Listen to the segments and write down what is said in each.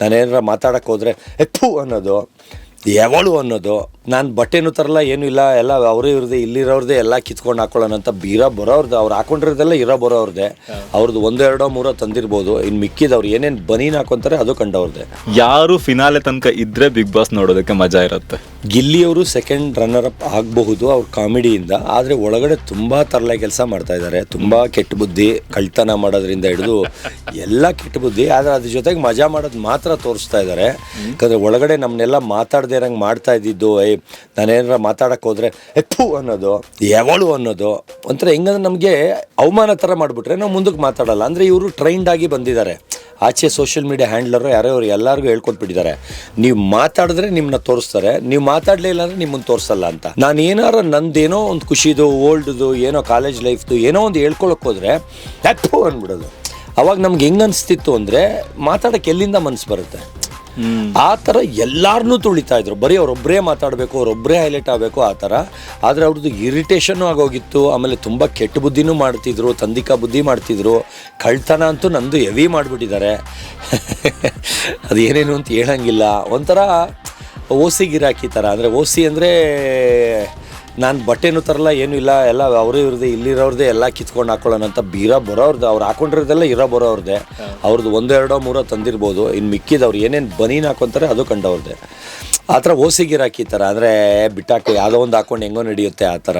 ನಾನೇನಾರ ಮಾತಾಡೋಕ್ಕೆ ಹೋದರೆ ಎಪ್ಪು ಅನ್ನೋದು ಯಾವಳು ಅನ್ನೋದು ನಾನು ಬಟ್ಟೆನೂ ತರಲ್ಲ ಏನೂ ಇಲ್ಲ ಎಲ್ಲ ಅವರೇ ಇವ್ರದ್ದೇ ಇಲ್ಲಿರೋರ್ದೇ ಎಲ್ಲ ಕಿತ್ಕೊಂಡು ಹಾಕೊಳ್ಳೋಣ ಅಂತ ಬೀರ ಬರೋರ್ದು ಅವ್ರು ಹಾಕೊಂಡಿರೋದೆಲ್ಲ ಇರೋ ಬರೋರ್ದೆ. ಅವ್ರದ್ದು ಒಂದೆರಡೋ ಮೂರೋ ತಂದಿರ್ಬೋದು. ಇನ್ನು ಮಿಕ್ಕಿದವ್ರು ಏನೇನು ಬನೀನ್ ಹಾಕೊಂತಾರೆ ಅದು ಕಂಡವ್ರದ್ದೆ. ಯಾರು ಫಿನಾಲೆ ತನಕ ಇದ್ರೆ ಬಿಗ್ ಬಾಸ್ ನೋಡೋದಕ್ಕೆ ಮಜಾ ಇರುತ್ತೆ? ಗಿಲ್ಲಿಯವರು ಸೆಕೆಂಡ್ ರನ್ನರ್ ಅಪ್ ಆಗಬಹುದು ಅವ್ರ ಕಾಮಿಡಿಯಿಂದ ಆದರೆ ಒಳಗಡೆ ತುಂಬ ತರಲೆ ಕೆಲಸ ಮಾಡ್ತಾ ಇದ್ದಾರೆ ತುಂಬ ಕೆಟ್ಟ ಬುದ್ಧಿ ಕಳ್ತನ ಮಾಡೋದ್ರಿಂದ ಹಿಡಿದು ಎಲ್ಲ ಕೆಟ್ಟ ಬುದ್ಧಿ ಆದರೆ ಅದ್ರ ಜೊತೆಗೆ ಮಜಾ ಮಾಡೋದು ಮಾತ್ರ ತೋರಿಸ್ತಾ ಇದ್ದಾರೆ ಯಾಕಂದರೆ ಒಳಗಡೆ ನಮ್ಮನ್ನೆಲ್ಲ ಮಾತಾಡದೇ ಇರಂಗೆ ಮಾಡ್ತಾ ಇದ್ದಿದ್ದು ಏ ನಾನೇನಾರ ಮಾತಾಡಕ್ಕೆ ಹೋದರೆ ಎಪ್ಪು ಅನ್ನೋದು, ಯಾವಳು ಅನ್ನೋದು, ಒಂಥರ ಹೆಂಗಂದ್ರೆ ನಮಗೆ ಅವಮಾನ ಥರ ಮಾಡಿಬಿಟ್ರೆ ನಾವು ಮುಂದಕ್ಕೆ ಮಾತಾಡಲ್ಲ. ಅಂದರೆ ಇವರು ಟ್ರೈಂಡ್ ಆಗಿ ಬಂದಿದ್ದಾರೆ. ಆಚೆ ಸೋಷಿಯಲ್ ಮೀಡಿಯಾ ಹ್ಯಾಂಡ್ಲರು ಯಾರೋ ಅವ್ರು ಎಲ್ಲರಿಗೂ ಹೇಳ್ಕೊಟ್ಬಿಟ್ಟಿದ್ದಾರೆ ನೀವು ಮಾತಾಡಿದ್ರೆ ನಿಮ್ಮನ್ನ ತೋರಿಸ್ತಾರೆ, ನೀವು ಮಾತಾಡಲೇ ಇಲ್ಲ ಅಂದರೆ ನಿಮ್ಮನ್ನು ತೋರಿಸಲ್ಲ ಅಂತ. ನಾನು ಏನಾರ ನಂದೇನೋ ಒಂದು ಖುಷಿದು, ಓಲ್ಡ್ದು, ಏನೋ ಕಾಲೇಜ್ ಲೈಫ್ದು ಏನೋ ಒಂದು ಹೇಳ್ಕೊಳಕ್ಕೆ ಹೋದರೆ ಹೆಪ್ಪು ಅಂದ್ಬಿಡೋದು ಅವಾಗ ನಮ್ಗೆ ಹೆಂಗೆ ಅನಿಸ್ತಿತ್ತು ಅಂದರೆ ಮಾತಾಡೋಕ್ಕೆ ಎಲ್ಲಿಂದ ಮನಸ್ಸು ಬರುತ್ತೆ? ಆ ಥರ ಎಲ್ಲಾರನ್ನೂ ತುಳಿತಾ ಇದ್ರು. ಬರೀ ಅವರೊಬ್ಬರೇ ಮಾತಾಡಬೇಕು ಅವರೊಬ್ಬರೇ ಹೈಲೈಟ್ ಆಗಬೇಕು, ಆ ಥರ. ಆದರೆ ಅವ್ರದ್ದು ಇರಿಟೇಷನ್ನು ಆಗೋಗಿತ್ತು ಆಮೇಲೆ ತುಂಬ ಕೆಟ್ಟ ಬುದ್ಧಿನೂ ಮಾಡ್ತಿದ್ರು, ತಂದಿಕಾ ಬುದ್ಧಿ ಮಾಡ್ತಿದ್ರು. ಕಳ್ತನ ಅಂತೂ ನಂದು ಹೆವಿ ಮಾಡಿಬಿಟ್ಟಿದ್ದಾರೆ. ಅದೇನೇನು ಅಂತ ಹೇಳಂಗಿಲ್ಲ. ಒಂಥರ ಓಸಿ ಗಿರಾಕಿ ಥರ. ಅಂದರೆ ಓಸಿ ಅಂದರೆ ನಾನು ಬಟ್ಟೆನೂ ತರಲ್ಲ ಏನೂ ಇಲ್ಲ. ಎಲ್ಲ ಅವರೇ ಇವ್ರದ್ದೇ ಇಲ್ಲಿರೋರ್ದೇ ಎಲ್ಲ ಕಿತ್ಕೊಂಡು ಹಾಕೊಳ್ಳೋಣ ಅಂತ ಬೀರ ಬರೋರ್ದು ಅವ್ರು ಹಾಕೊಂಡಿರೋದೆಲ್ಲ ಇರೋ ಬರೋರ್ದೆ. ಅವ್ರದ್ದು ಒಂದೆರಡೋ ಮೂರೋ ತಂದಿರ್ಬೋದು. ಇನ್ನು ಮಿಕ್ಕಿದವ್ರು ಏನೇನು ಬನೀನ್ ಹಾಕೊಂತಾರೆ ಅದು ಕಂಡವ್ರದ್ದೆ. ಆ ಥರ ಓಸಿ ಗಿರಾಕಿ ಥರ. ಅಂದರೆ ಬಿಟ್ಟಾಕಿ ಯಾವುದೋ ಒಂದು ಹಾಕೊಂಡು ಹೆಂಗೋ ನಡೆಯುತ್ತೆ ಆ ಥರ.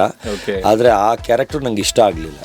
ಆದರೆ ಆ ಕ್ಯಾರೆಕ್ಟರ್ ನಂಗೆ ಇಷ್ಟ ಆಗಲಿಲ್ಲ.